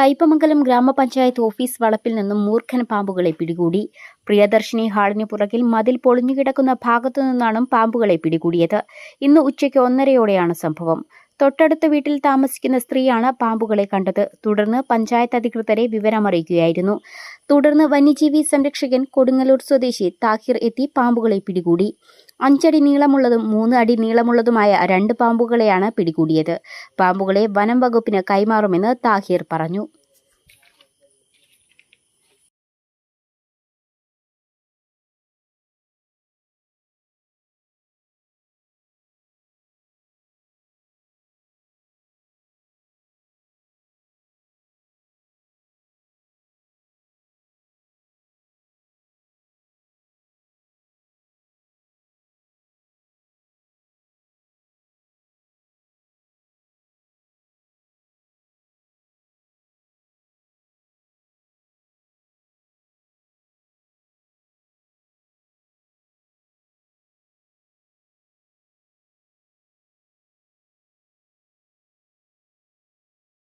കയ്പമംഗലം ഗ്രാമപഞ്ചായത്ത് ഓഫീസ് വളപ്പിൽ നിന്നും മൂർഖൻ പാമ്പുകളെ പിടികൂടി. പ്രിയദർശിനി ഹാളിന് പുറകിൽ മതിൽ പൊളിഞ്ഞുകിടക്കുന്ന ഭാഗത്തു നിന്നാണ് പാമ്പുകളെ പിടികൂടിയത്. ഇന്ന് ഉച്ചയ്ക്ക് ഒന്നരയോടെയാണ് സംഭവം. തൊട്ടടുത്ത വീട്ടിൽ താമസിക്കുന്ന സ്ത്രീയാണ് പാമ്പുകളെ കണ്ടത്. തുടർന്ന് പഞ്ചായത്ത് അധികൃതരെ വിവരമറിയിക്കുകയായിരുന്നു. തുടർന്ന് വന്യജീവി സംരക്ഷകൻ കൊടുങ്ങല്ലൂർ സ്വദേശി താഹിർ എത്തി പാമ്പുകളെ പിടികൂടി. അഞ്ചടി നീളമുള്ളതും മൂന്ന് അടി നീളമുള്ളതുമായ രണ്ട് പാമ്പുകളെയാണ് പിടികൂടിയത്. പാമ്പുകളെ വനം വകുപ്പിന് കൈമാറുമെന്ന് താഹിർ പറഞ്ഞു.